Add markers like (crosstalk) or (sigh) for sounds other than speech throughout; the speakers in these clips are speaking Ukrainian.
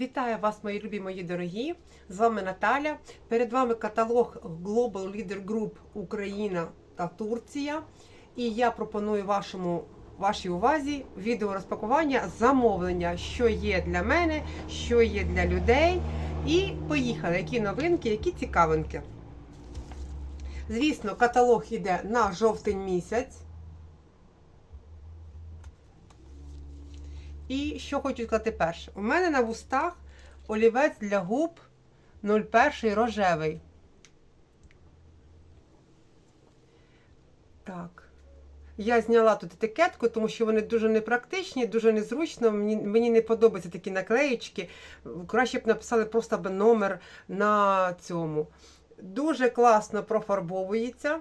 Вітаю вас, мої любі, мої дорогі! З вами Наталя. Перед вами каталог Global Leader Group Україна та Турція. І я пропоную вашому, вашій увазі відео розпакування замовлення, що є для мене, що є для людей. І поїхали, які новинки, які цікавинки. Звісно, каталог йде на жовтень місяць. І що хочу сказати перше. У мене на вустах олівець для губ 01 рожевий. Так. Я зняла тут етикетку, тому що вони дуже непрактичні, дуже незручно. Мені, мені не подобаються такі наклеїчки. Краще б написали просто б номер на цьому. Дуже класно профарбовується.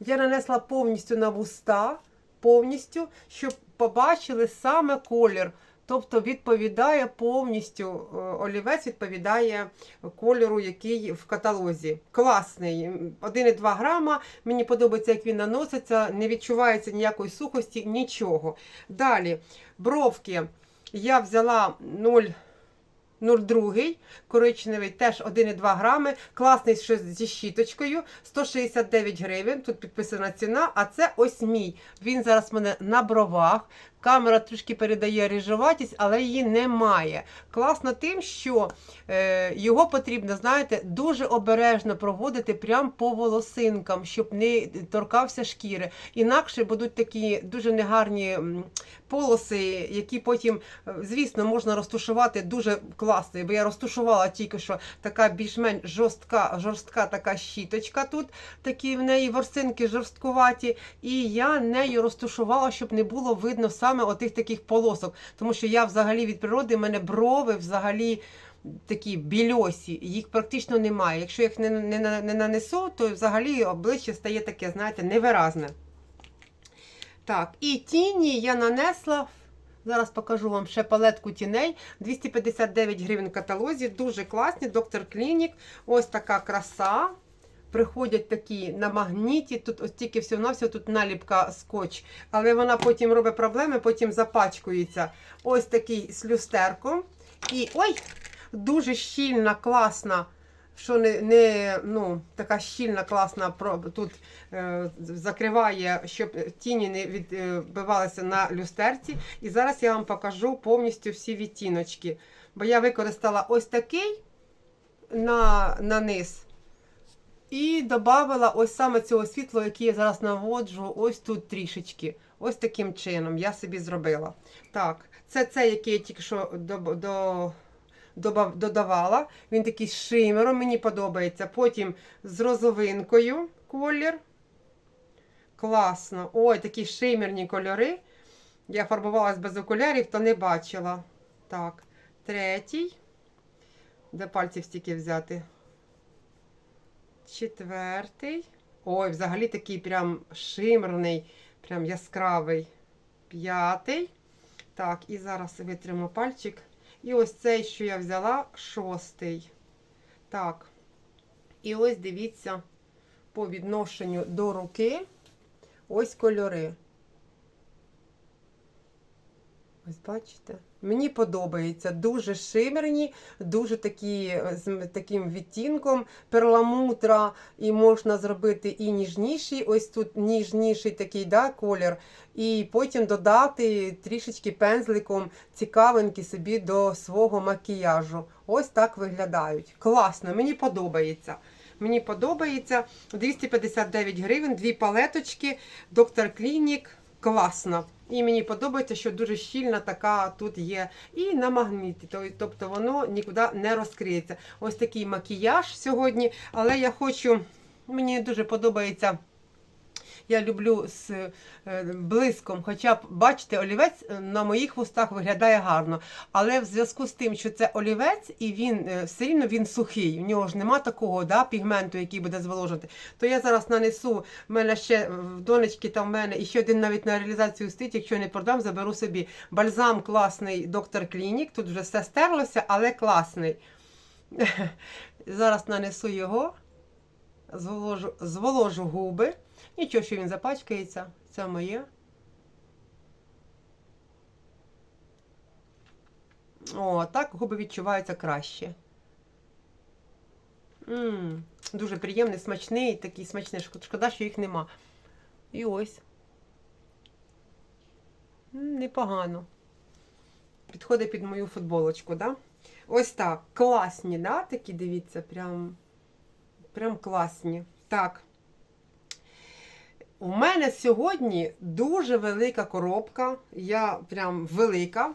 Я нанесла повністю на вуста, повністю, щоб побачили саме колір. Тобто відповідає повністю, е, олівець відповідає кольору, який в каталозі. Класний. 1,2 грама. Мені подобається, як він наноситься, не відчувається ніякої сухості, нічого. Далі, бровки. Я взяла 0. 0,2, коричневий теж 1,2 грами, класний зі щіточкою, 169 гривень, тут підписана ціна, а це ось мій. Він зараз в мене на бровах. Камера трішки передає ріжуватість, але її немає. Класно тим, що е, його потрібно, знаєте, дуже обережно проводити прямо по волосинкам, щоб не торкався шкіри. Інакше будуть такі дуже негарні полоси, які потім, е, звісно, можна розтушувати дуже класно. Бо я розтушувала тільки що така більш-менш жорстка, жорстка така щіточка тут, такі в неї ворсинки жорсткуваті. І я нею розтушувала, щоб не було видно саме отих таких полосок. Тому що я взагалі від природи, в мене брови взагалі. Такі більосі, їх практично немає. Якщо їх не, не, не нанесу, то взагалі обличчя стає таке, знаєте, невиразне. Так, і тіні я нанесла. Зараз покажу вам ще палетку тіней. 259 гривень в каталозі. Дуже класні. Доктор Клінік. Ось така краса. Приходять такі на магніті. Тут ось тільки всього-навсього тут наліпка скотч. Але вона потім робить проблеми, потім запачкується. Ось такий з люстерком. І ой! Дуже щільна, класна. Що не, не ну, така щільна, класна тут е, закриває, щоб тіні не відбивалися на люстерці. І зараз я вам покажу повністю всі відтіночки. Бо я використала ось такий на, на низ. І додала ось саме цього світло, яке я зараз наводжу, ось тут трішечки. Ось таким чином я собі зробила. Так, це цей, який я тільки що до, до, добав- додавала. Він такий з шимером, мені подобається. Потім з розовинкою колір. Класно. Ой, такі шимерні кольори. Я фарбувалась без окулярів, то не бачила. Так, третій. Де пальців стільки взяти? Четвертий. Ой, взагалі такий прям шимерний, прям яскравий. П'ятий. Так, і зараз витримо пальчик. І ось цей, що я взяла, шостий. Так. І ось дивіться, по відношенню до руки. Ось кольори. Ось бачите? Мені подобається. Дуже шимерні, дуже такі е, з таким відтінком перламутра, і можна зробити і ніжніший, ось тут ніжніший такий да, колір, і потім додати трішечки пензликом цікавинки собі до свого макіяжу. Ось так виглядають. Класно, мені подобається. Мені подобається 259 гривень, дві палеточки, доктор Клінік. Класно. І мені подобається, що дуже щільна така тут є. І на магніті, тобто воно нікуди не розкриється. Ось такий макіяж сьогодні. Але я хочу, мені дуже подобається. Я люблю з е, блиском, хоча бачите, олівець е, на моїх вустах виглядає гарно. Але в зв'язку з тим, що це олівець, і він е, все рівно він сухий. У нього ж нема такого да, пігменту, який буде зволожувати. То я зараз нанесу. В мене ще в донечки там в мене і ще один навіть на реалізацію стоїть. Якщо не продам, заберу собі. Бальзам класний доктор Клінік. Тут вже все стерлося, але класний. (laughs) Зараз нанесу його, зволожу, зволожу губи. Нічого, що він запачкається, це моє. О, так губи відчуваються краще. м дуже приємний, смачний, такий смачний. Шкода, що їх нема. І ось. М, Непогано. Підходить під мою футболочку, да? Ось так. Класні, да? Такі, дивіться, прям, прям класні. Так. У мене сьогодні дуже велика коробка. Я прям велика.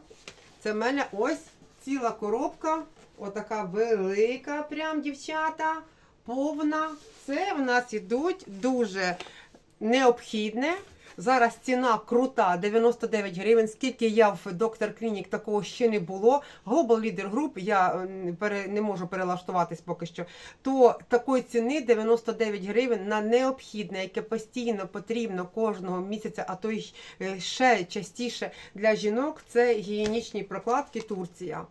Це в мене ось ціла коробка. Отака велика, прям дівчата, повна. Це в нас ідуть дуже необхідне. Зараз ціна крута, 99 гривень. Скільки я в доктор Клінік такого ще не було. Global Leader Group, я не можу перелаштуватись поки що. То такої ціни 99 гривень на необхідне, яке постійно потрібно кожного місяця, а то й е, ще частіше для жінок. Це гігієнічні прокладки Турція.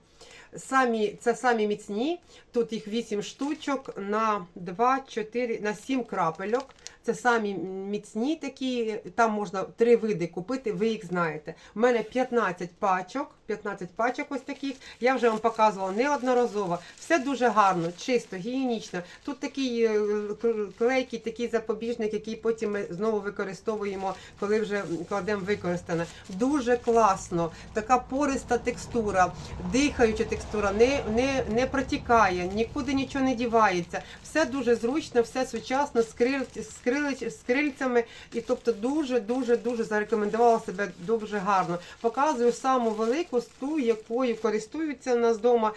Самі, це самі міцні. Тут їх 8 штучок на 2, 4, на 7 крапельок. Це самі міцні такі, там можна три види купити, ви їх знаєте. У мене 15 пачок, 15 пачок ось таких. Я вже вам показувала неодноразово. Все дуже гарно, чисто, гігієнічно. Тут такий е, клейкий, такий запобіжник, який потім ми знову використовуємо, коли вже кладемо використане. Дуже класно, така пориста текстура, дихаюча текстура, не, не, не протікає, нікуди нічого не дівається. Все дуже зручно, все сучасно, з, крил, з, крильцями. І тобто дуже, дуже, дуже зарекомендувала себе дуже гарно. Показую саму велику, ту, якою користуються у нас вдома.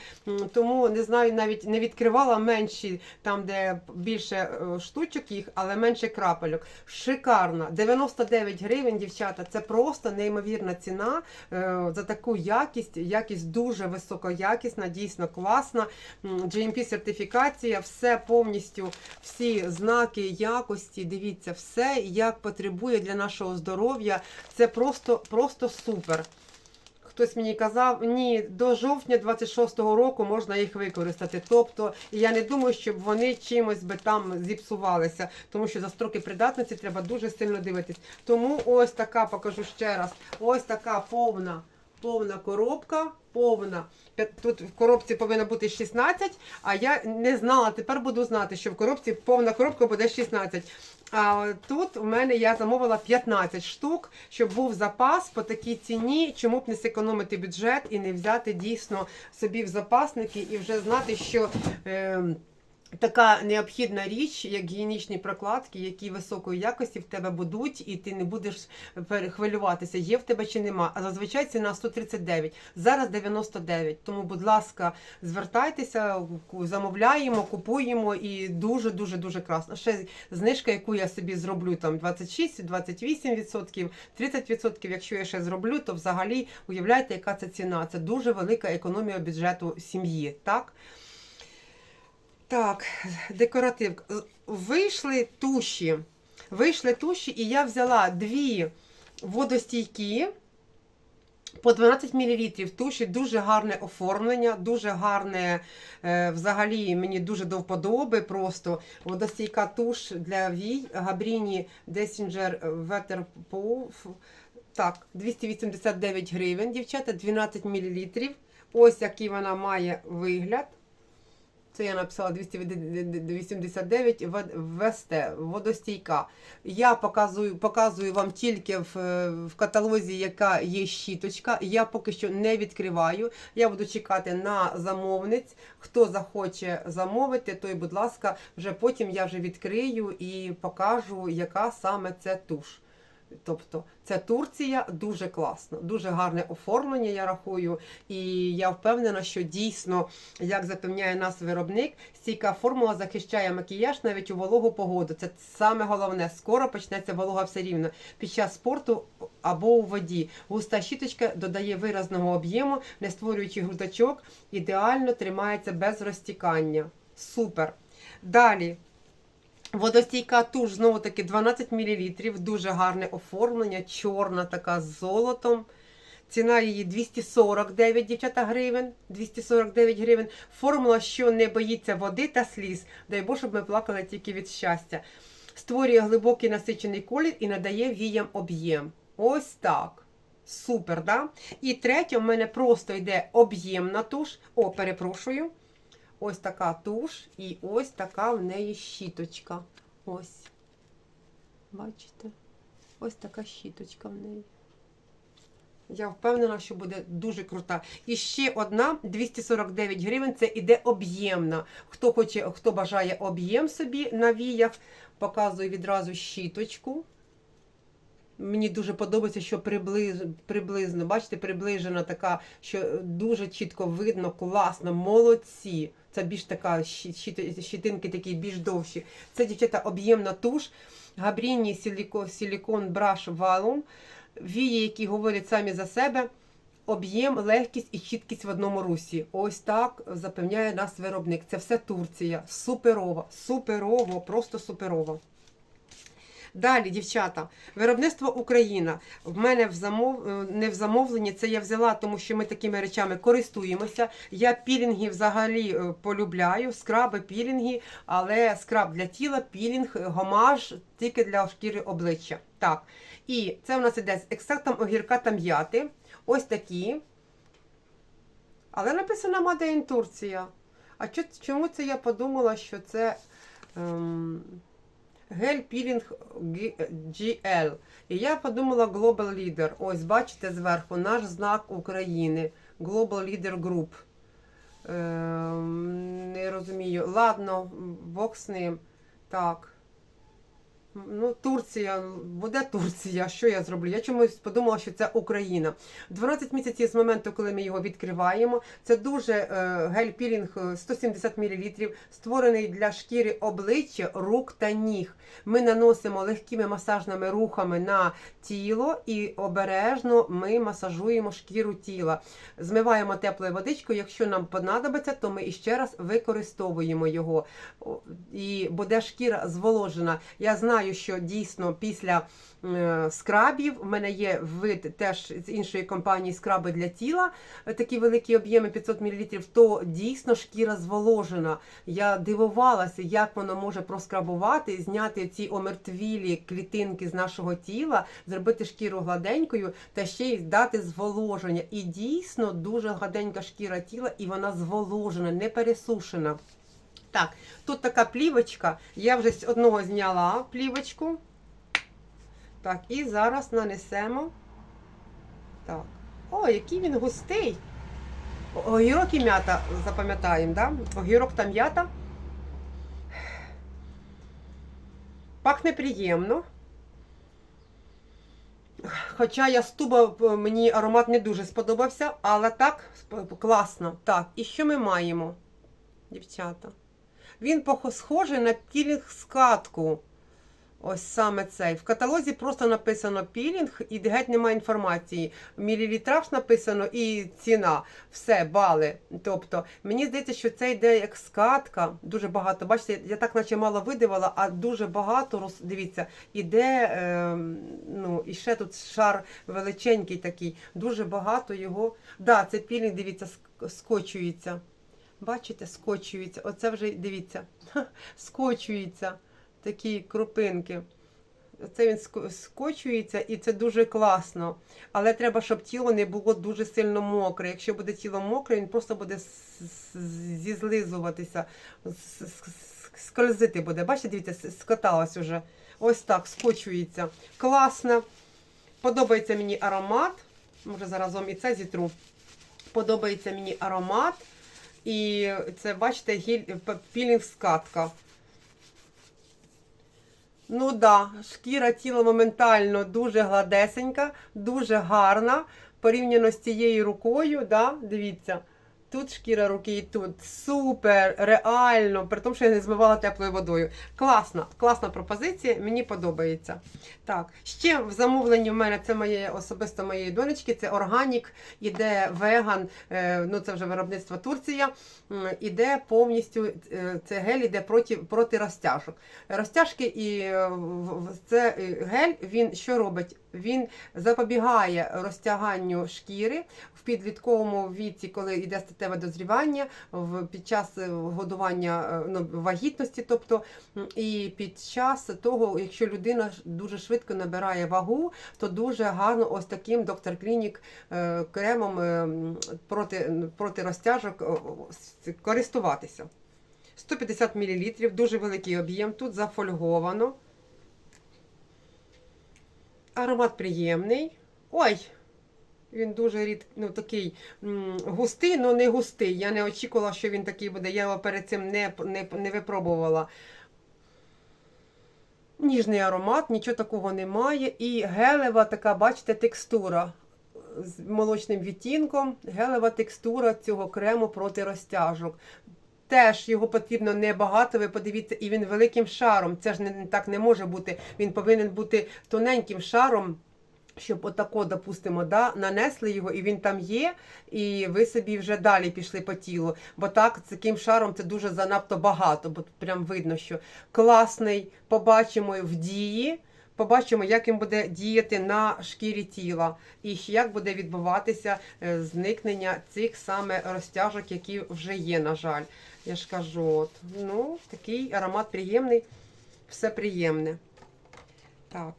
Тому не знаю, навіть не відкривала менші, там де більше е, штучок їх, але менше крапельок. Шикарна. 99 гривень, дівчата. Це просто неймовірна ціна е, за таку якість. Якість дуже високоякісна, дійсно класна. GMP сертифікація, все повністю, всі знаки якості. Дивіться, все як потребує для нашого здоров'я. Це просто, просто супер. Хтось мені казав, ні, до жовтня 26-го року можна їх використати. Тобто, я не думаю, щоб вони чимось би там зіпсувалися, тому що за строки придатності треба дуже сильно дивитись. Тому ось така, покажу ще раз, ось така повна, повна коробка, повна. Тут в коробці повинно бути 16, а я не знала, тепер буду знати, що в коробці повна коробка буде 16. А тут у мене я замовила 15 штук, щоб був запас по такій ціні, чому б не зекономити бюджет і не взяти дійсно собі в запасники і вже знати, що. Е, Така необхідна річ, як гігієнічні прокладки, які високої якості в тебе будуть, і ти не будеш перехвилюватися, є в тебе чи нема. А зазвичай ціна 139, зараз 99. Тому, будь ласка, звертайтеся, замовляємо, купуємо і дуже дуже дуже красно. Ще знижка, яку я собі зроблю, там 26, 28%, 30%. Якщо я ще зроблю, то взагалі уявляєте, яка це ціна. Це дуже велика економія бюджету сім'ї. Так. Так, декоративка. З- Вийшли туші. Вийшли туші, і я взяла дві водостійкі по 12 мл. Туші дуже гарне оформлення, дуже гарне, е, взагалі мені дуже до вподоби. Просто водостійка туш для вій, Габріні Dessinger Waterproof. Так, 289 гривень, дівчата, 12 мл. Ось який вона має вигляд. Це я написала 289 в- ВСТ, водостійка. Я показую, показую вам тільки в, в каталозі, яка є щіточка. Я поки що не відкриваю. Я буду чекати на замовниць. Хто захоче замовити, той, будь ласка, вже потім я вже відкрию і покажу, яка саме це туш. Тобто це Турція дуже класно, дуже гарне оформлення, я рахую. І я впевнена, що дійсно, як запевняє нас виробник, стійка формула захищає макіяж навіть у вологу погоду. Це саме головне. Скоро почнеться волога все рівно під час спорту або у воді. Густа щіточка додає виразного об'єму, не створюючи грудачок, ідеально тримається без розтікання. Супер. Далі. Водостійка туш, знову таки 12 мл, дуже гарне оформлення, чорна така з золотом. Ціна її 249 дівчата гривень. 249 гривень. Формула, що не боїться води та сліз. Дай Боже, щоб ми плакали тільки від щастя. Створює глибокий насичений колір і надає віям об'єм. Ось так. Супер, да? І третє, в мене просто йде об'ємна туш. О, перепрошую. Ось така туш, і ось така в неї щіточка. Ось. Бачите? Ось така щіточка в неї. Я впевнена, що буде дуже крута. І ще одна 249 гривень. Це іде об'ємна. Хто хоче, хто бажає об'єм собі на віях, показую відразу щіточку. Мені дуже подобається, що приблиз, приблизно, бачите, приближена така, що дуже чітко видно, класно, молодці. Це більш така щітинки такі більш довші. Це дівчата об'ємна туш, Габріні силіко, силікон браш валом. Вії, які говорять самі за себе. Об'єм, легкість і чіткість в одному русі. Ось так запевняє нас виробник. Це все Турція. Суперово, суперово, просто суперово. Далі, дівчата, виробництво Україна. В мене в замов... е, не в замовленні, це я взяла, тому що ми такими речами користуємося. Я пілінги взагалі е, полюбляю, скраби, пілінги, але скраб для тіла, пілінг, е, гомаж тільки для шкіри обличчя. Так. І це в нас іде з екстрактом огірка та м'яти. Ось такі. Але написано in Турція. А чому це я подумала, що це. Ем... Гель пілінг GL. І я подумала Global Leader. Ось, бачите зверху наш знак України. Global Leader Group. Е, не розумію. Ладно, Бог з ним. Так. Ну, Турція, буде Турція. Що я зроблю? Я чомусь подумала, що це Україна. 12 місяців з моменту, коли ми його відкриваємо. Це дуже гель-пілінг е, 170 мл, створений для шкіри обличчя, рук та ніг. Ми наносимо легкими масажними рухами на тіло і обережно ми масажуємо шкіру тіла. Змиваємо теплою водичкою. Якщо нам понадобиться, то ми іще раз використовуємо його. І буде шкіра зволожена. Я знаю, що дійсно після е, скрабів в мене є вид теж з іншої компанії скраби для тіла, е, такі великі об'єми 500 мл, то дійсно шкіра зволожена. Я дивувалася, як воно може проскрабувати, зняти ці омертвілі клітинки з нашого тіла, зробити шкіру гладенькою та ще й дати зволоження. І дійсно дуже гладенька шкіра тіла, і вона зволожена, не пересушена. Так, тут така плівочка. Я вже з одного зняла плівочку. Так, і зараз нанесемо. Так. О, який він густий. Огірок і м'ята запам'ятаємо, да? Огірок та м'ята. Пахне приємно. Хоча я з туба е, мені аромат не дуже сподобався, але так класно. Так, і що ми маємо, дівчата? Він схожий на пілінг скатку. Ось саме цей. В каталозі просто написано пілінг і геть немає інформації. Мілілітраж написано і ціна. Все, бали. Тобто, мені здається, що це йде як скатка. Дуже багато. Бачите, я так наче мало видивала, а дуже багато, роз- дивіться, іде, е, ну, і ще тут шар величенький такий. Дуже багато його. Да, це пілінг, дивіться, скочується. Бачите, скочується. Оце вже дивіться, (laughs) скочується такі крупинки. Це він скочується і це дуже класно. Але треба, щоб тіло не було дуже сильно мокре. Якщо буде тіло мокре, він просто буде зізлизуватися, скользити буде. Бачите, дивіться, скаталась уже. Ось так, скочується. Класно. Подобається мені аромат. Може, заразом і це зітру. Подобається мені аромат. І це, бачите, гіль, пілінг скатка. Ну да, шкіра тіла моментально дуже гладесенька, дуже гарна. Порівняно з цією рукою, да, дивіться. Тут шкіра руки і тут. Супер, реально, при тому, що я не змивала теплою водою. Класна, класна пропозиція, мені подобається. Так, ще в замовленні в мене це моє особисто моєї донечки, це органік, іде веган, е, ну це вже виробництво Турція. Іде повністю е, це гель іде проти, проти розтяжок. Розтяжки і е, це гель, він що робить? Він запобігає розтяганню шкіри в підлітковому віці, коли йде статеве дозрівання, в, під час е, годування е, ну, вагітності, тобто і під час того, якщо людина дуже швидко набирає вагу, то дуже гарно ось таким доктор Клінік е, кремом проти, проти розтяжок користуватися. 150 мл, дуже великий об'єм, тут зафольговано. Аромат приємний. Ой! Він дуже рід, ну, такий густий, але не густий. Я не очікувала, що він такий буде. Я його перед цим не, не, не випробувала. Ніжний аромат, нічого такого немає. І гелева така, бачите, текстура з молочним відтінком. Гелева текстура цього крему проти розтяжок. Теж його потрібно небагато, ви подивіться, і він великим шаром. Це ж не, так не може бути. Він повинен бути тоненьким шаром, щоб отако, допустимо, да, нанесли його, і він там є, і ви собі вже далі пішли по тілу. Бо так, таким шаром це дуже занадто багато, бо прям видно, що класний, побачимо в дії. Побачимо, як він буде діяти на шкірі тіла, і як буде відбуватися е, зникнення цих саме розтяжок, які вже є, на жаль. Я ж кажу, от, ну, такий аромат приємний, все приємне. Так.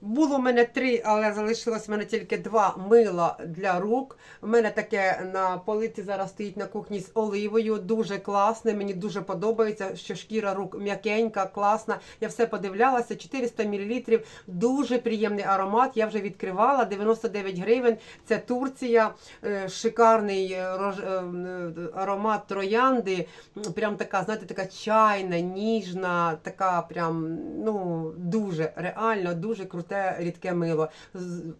Було в мене три, але залишилось в мене тільки два мила для рук. У мене таке на полиці зараз стоїть на кухні з оливою. Дуже класне. Мені дуже подобається, що шкіра рук м'якенька, класна. Я все подивлялася. 400 мл. Дуже приємний аромат. Я вже відкривала. 99 гривень. Це Турція. Е, Шикарний е, е, аромат троянди. Прям така, знаєте, така чайна, ніжна, така прям, ну, дуже реально, дуже круте рідке мило.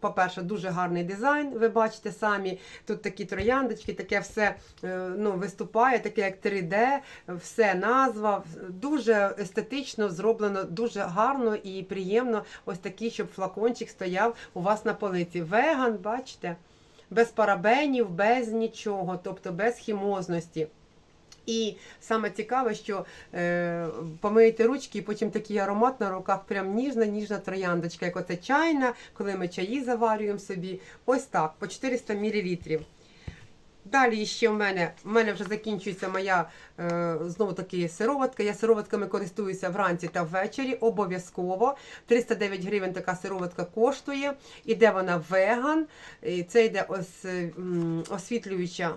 По-перше, дуже гарний дизайн, ви бачите самі. Тут такі трояндочки, таке все е, ну, виступає, таке як 3D, все назва. Дуже естетично зроблено, дуже гарно і приємно. Ось такий, щоб флакончик стояв у вас на полиці. Веган, бачите? Без парабенів, без нічого, тобто без хімозності. І саме цікаве, що е, помиєте ручки, і потім такий аромат на руках, прям ніжна, ніжна трояндочка, як оце чайна, коли ми чаї заварюємо собі. Ось так, по 400 мл. Далі ще в мене, в мене вже закінчується моя е, знову таки сироватка. Я сироватками користуюся вранці та ввечері, обов'язково. 309 гривень така сироватка коштує. Іде вона веган. І це йде м, освітлююча.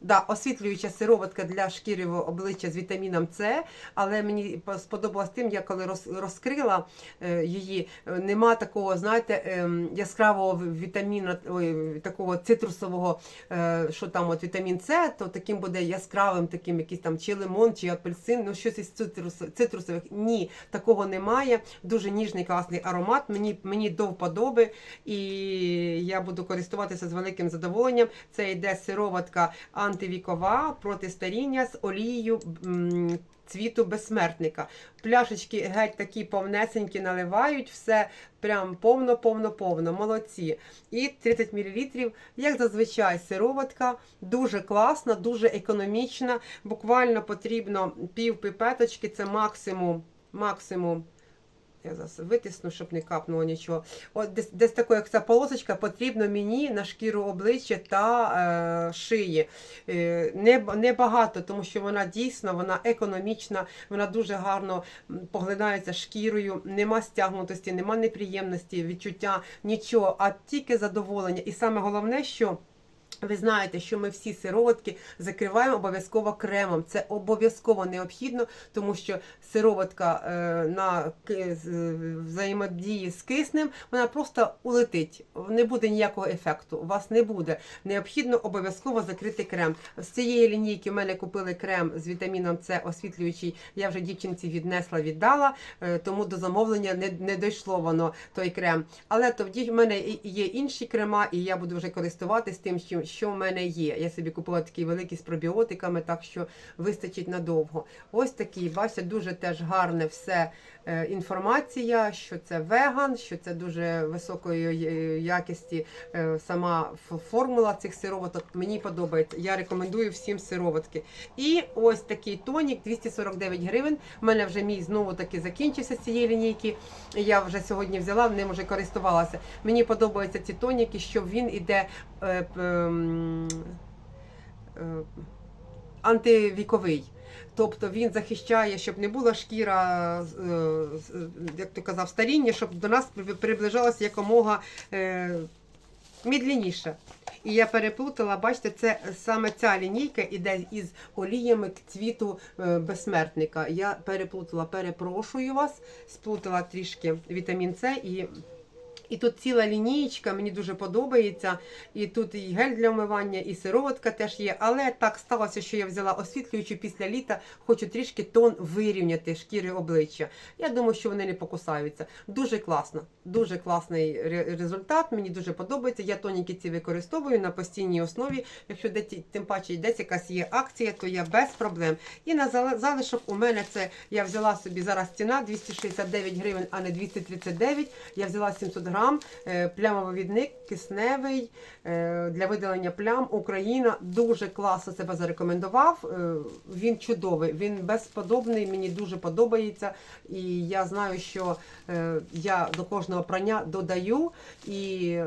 Да, освітлююча сироватка для шкіри в обличчя з вітаміном С, але мені по- сподобалось тим, я коли розкрила е, її, е, нема такого, знаєте, ем, яскравого вітаміну, ой, такого цитрусового, е, що там от вітамін С, то таким буде яскравим, таким якийсь там чи лимон, чи апельсин, ну щось із цитрус, цитрусових. Ні, такого немає. Дуже ніжний класний аромат. Мені, мені до вподоби, і я буду користуватися з великим задоволенням. Це йде сироватка антивікова проти старіння з олією. Цвіту безсмертника. Пляшечки геть такі повнесенькі наливають, все прям повно, повно, повно. Молодці. І 30 мл, як зазвичай, сироватка. Дуже класна, дуже економічна. Буквально потрібно пів пипеточки, це максимум. максимум я зараз витисну, щоб не капнуло нічого. От десь, десь таке, як ця полосочка, потрібно мені на шкіру обличчя та е, шиї. Е, не, не багато, тому що вона дійсно вона економічна, вона дуже гарно поглинається шкірою, нема стягнутості, нема неприємності, відчуття, нічого, а тільки задоволення. І саме головне, що. Ви знаєте, що ми всі сироватки закриваємо обов'язково кремом. Це обов'язково необхідно, тому що сироватка е, на взаємодії з киснем, вона просто улетить. Не буде ніякого ефекту. У вас не буде. Необхідно обов'язково закрити крем. З цієї лінійки в мене купили крем з вітаміном С освітлюючий. Я вже дівчинці віднесла, віддала, е, тому до замовлення не, не дійшло воно той крем. Але тоді в мене є інші крема, і я буду вже користуватись тим, що, що в мене є. Я собі купила такий великий з пробіотиками, так що вистачить надовго. Ось такий, бачите, дуже теж гарне все е, інформація, що це веган, що це дуже високої е, якості е, сама формула цих сироваток. Мені подобається. Я рекомендую всім сироватки. І ось такий тонік 249 гривень. У мене вже мій знову таки закінчився з цієї лінійки. Я вже сьогодні взяла, ним вже користувалася. Мені подобаються ці тоніки, що він іде. Е, е, антивіковий. Тобто він захищає, щоб не була шкіра, е, як ти казав, старіння, щоб до нас при- приближалося якомога е. І я переплутала, бачите, це саме ця лінійка іде із оліями цвіту е, безсмертника. Я переплутала, перепрошую вас, сплутала трішки вітамін С і. І тут ціла лінієчка, мені дуже подобається. І тут і гель для вмивання, і сироватка теж є. Але так сталося, що я взяла освітлюючи після літа, хочу трішки тон вирівняти шкіри обличчя. Я думаю, що вони не покусаються. Дуже класно, дуже класний результат. Мені дуже подобається. Я тоніки ці використовую на постійній основі. Якщо де тим паче десь якась є акція, то я без проблем. І на залишок у мене це я взяла собі зараз ціна 269 гривень, а не 239. Я взяла 700 грам, е, плямовивідник, кисневий е, для видалення плям. Україна дуже класно себе зарекомендував. Е, Він чудовий, він безподобний, мені дуже подобається. І я знаю, що я до кожного прання додаю і.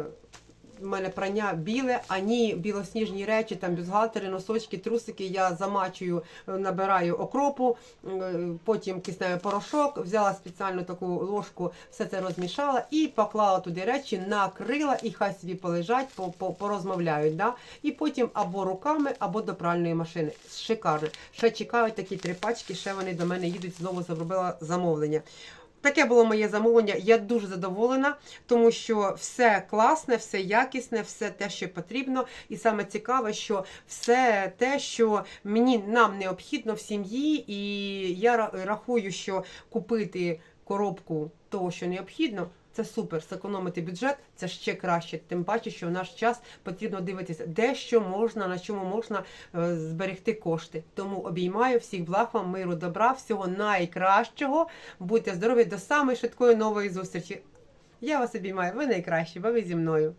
У мене прання біле, ані білосніжні речі, там бюстгальтери, носочки, трусики. Я замачую, е, набираю окропу, е, потім кисневий порошок, взяла спеціальну таку ложку, все це розмішала і поклала туди речі, накрила і хай собі полежать, по- по- порозмовляють. Да? І потім або руками, або до пральної машини. Шикарно. Ще чекають такі три пачки, ще вони до мене їдуть, знову зробила замовлення. Таке було моє замовлення. Я дуже задоволена, тому що все класне, все якісне, все те, що потрібно. І саме цікаве, що все те, що мені нам необхідно в сім'ї, і я рахую, що купити коробку того, що необхідно. Це супер, зекономити бюджет, це ще краще. Тим паче, що в наш час потрібно дивитися, де що можна, на чому можна е, зберегти кошти. Тому обіймаю всіх благ вам, миру, добра, всього найкращого. Будьте здорові до самої швидкої нової зустрічі. Я вас обіймаю, ви найкращі, бо ви зі мною.